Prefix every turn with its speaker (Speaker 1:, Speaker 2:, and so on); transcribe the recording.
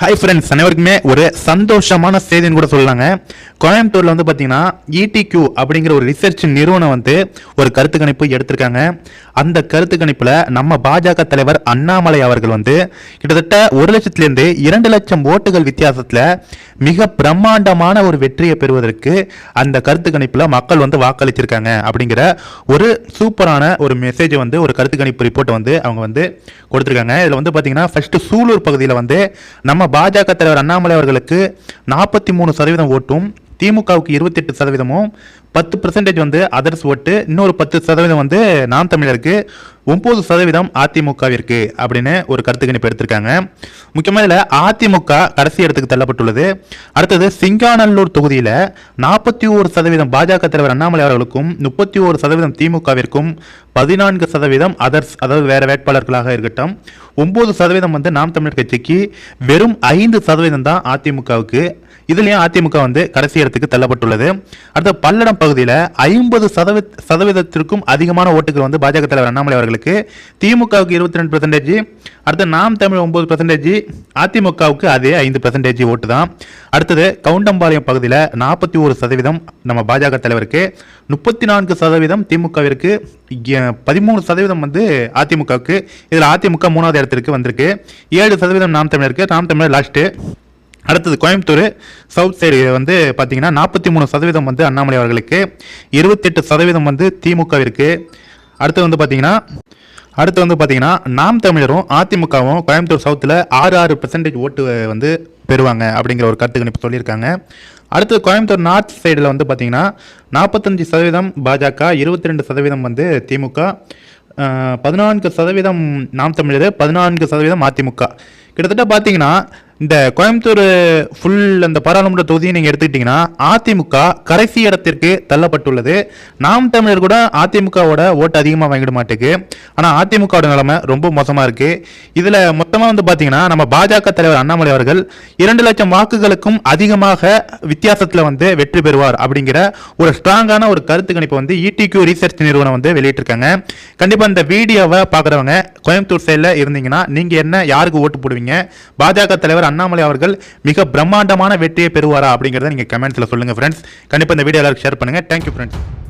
Speaker 1: Hi friends அனைவருக்குமே ஒரு சந்தோஷமான செய்தின்னு கூட சொல்லலாங்க. கோயம்புத்தூரில் வந்து பார்த்தீங்கன்னா இடிக்யூ அப்படிங்கிற ஒரு ரிசர்ச் நிறுவனம் வந்து ஒரு கருத்து கணிப்பு எடுத்திருக்காங்க. அந்த கருத்து கணிப்பில் நம்ம பாஜக தலைவர் அண்ணாமலை அவர்கள் வந்து கிட்டத்தட்ட ஒரு லட்சத்துலேருந்து இரண்டு லட்சம் ஓட்டுகள் வித்தியாசத்தில் மிக பிரம்மாண்டமான ஒரு வெற்றியை பெறுவதற்கு அந்த கருத்து கணிப்பில் மக்கள் வந்து வாக்களிச்சிருக்காங்க அப்படிங்கிற ஒரு சூப்பரான ஒரு மெசேஜ் வந்து ஒரு கருத்து கணிப்பு ரிப்போர்ட்டை வந்து அவங்க வந்து கொடுத்துருக்காங்க. இதில் வந்து பார்த்தீங்கன்னா ஃபர்ஸ்ட் சூலூர் பகுதியில் வந்து நம்ம பாஜக தலைவர் அண்ணாமலை அவர்களுக்கு நாற்பத்தி மூணு சதவீதம் ஓட்டும். திமுகவுக்கு இருபத்தெட்டு சதவீதமும் பத்து பர்சன்டேஜ் வந்து அதர்ஸ் ஓட்டு இன்னொரு பத்து சதவீதம் வந்து நாம் தமிழருக்கு ஒம்பது சதவீதம் அதிமுகவிற்கு அப்படின்னு ஒரு கருத்து கணிப்பு எடுத்திருக்காங்க. முக்கியமாக இதில் அதிமுக கடைசி இடத்துக்கு தள்ளப்பட்டுள்ளது. அடுத்தது சிங்காநல்லூர் தொகுதியில் நாற்பத்தி ஓரு சதவீதம் பாஜக தலைவர் அண்ணாமலை அவர்களுக்கும் முப்பத்தி ஓரு சதவீதம் திமுகவிற்கும் பதினான்கு சதவீதம் அதர்ஸ் அதாவது வேற வேட்பாளர்களாக இருக்கட்டும் ஒம்பது சதவீதம் வந்து நாம் தமிழர் கட்சிக்கு வெறும் ஐந்து சதவீதம் தான் அதிமுகவுக்கு இதுலயும் அதிமுக வந்து கடைசி இடத்துக்கு தள்ளப்பட்டுள்ளது. அடுத்த பல்லடம் பகுதியில் ஐம்பது சதவீத சதவீதத்திற்கும் அதிகமான ஓட்டுகள் வந்து பாஜக தலைவர் அண்ணாமலை அவர்களுக்கு. திமுகவுக்கு இருபத்தி ரெண்டு பர்சன்டேஜ் அடுத்த நாம் தமிழ் ஒன்பது பர்சன்டேஜ் அதிமுகவுக்கு அதே ஐந்து பர்சன்டேஜ் ஓட்டு தான். அடுத்தது கவுண்டம்பாளையம் பகுதியில் நாற்பத்தி ஒரு சதவீதம் நம்ம பாஜக தலைவருக்கு முப்பத்தி நான்கு சதவீதம் திமுகவிற்கு பதிமூணு சதவீதம் வந்து அதிமுகவுக்கு இதில் அதிமுக மூணாவது இடத்திற்கு வந்திருக்கு. ஏழு சதவீதம் நாம் தமிழருக்கு நாம் தமிழர் லாஸ்ட்டு அடுத்தது கோயம்புத்தூர் சவுத் சைடு வந்து பார்த்தீங்கன்னா நாற்பத்தி மூணு சதவீதம் வந்து அண்ணாமலை அவர்களுக்கு இருபத்தெட்டு சதவீதம் வந்து திமுகவிற்கு. அடுத்து வந்து பார்த்தீங்கன்னா அடுத்து வந்து பார்த்தீங்கன்னா நாம் தமிழரும் அதிமுகவும் கோயம்புத்தூர் சவுத்தில் ஆறு ஆறு பெர்சன்டேஜ் ஓட்டு வந்து பெறுவாங்க அப்படிங்கிற ஒரு கருத்து கணிப்பு சொல்லியிருக்காங்க. அடுத்து கோயம்புத்தூர் நார்த் சைடில் வந்து பார்த்தீங்கன்னா நாற்பத்தஞ்சு சதவீதம் பாஜக இருபத்தி ரெண்டு சதவீதம் வந்து திமுக பதினான்கு சதவீதம் நாம் தமிழர் பதினான்கு சதவீதம் அதிமுக. கிட்டத்தட்ட பார்த்தீங்கன்னா இந்த கோயம்புத்தூர் ஃபுல் அந்த பாராளுமன்ற தொகுதியை நீங்கள் எடுத்துக்கிட்டிங்கன்னா அதிமுக கடைசி இடத்திற்கு தள்ளப்பட்டுள்ளது. நாம் தமிழர் கூட அதிமுகவோட ஓட்டு அதிகமாக வாங்கிட மாட்டேங்குது. ஆனால் அதிமுகவோட நிலைமை ரொம்ப மோசமாக இருக்குது இதில் மொத்தமாக வந்து பார்த்தீங்கன்னா நம்ம பாஜக தலைவர் அண்ணாமலை அவர்கள் இரண்டு லட்சம் வாக்குகளுக்கும் அதிகமாக வித்தியாசத்தில் வந்து வெற்றி பெறுவார் அப்படிங்கிற ஒரு ஸ்ட்ராங்கான ஒரு கருத்து கணிப்பை வந்து இடிக்யூ ரிசர்ச் நிறுவனம் வந்து வெளியிட்டிருக்காங்க. கண்டிப்பாக இந்த வீடியோவை பார்க்குறவங்க கோயம்புத்தூர் சைடில் இருந்தீங்கன்னா நீங்கள் என்ன யாருக்கு ஓட்டு போடுவீங்க? பாஜக தலைவர் அண்ணாமலை அவர்கள் மிக பிரம்மாண்டமான வெற்றியை பெறுவாரா அப்படிங்கிறத நீங்கள் கமெண்ட்ஸில் சொல்லுங்கள் ஃப்ரெண்ட்ஸ் கண்டிப்பாக இந்த வீடியோ எல்லாருக்கும் ஷேர் பண்ணுங்கள் தேங்க்யூ ஃப்ரெண்ட்ஸ்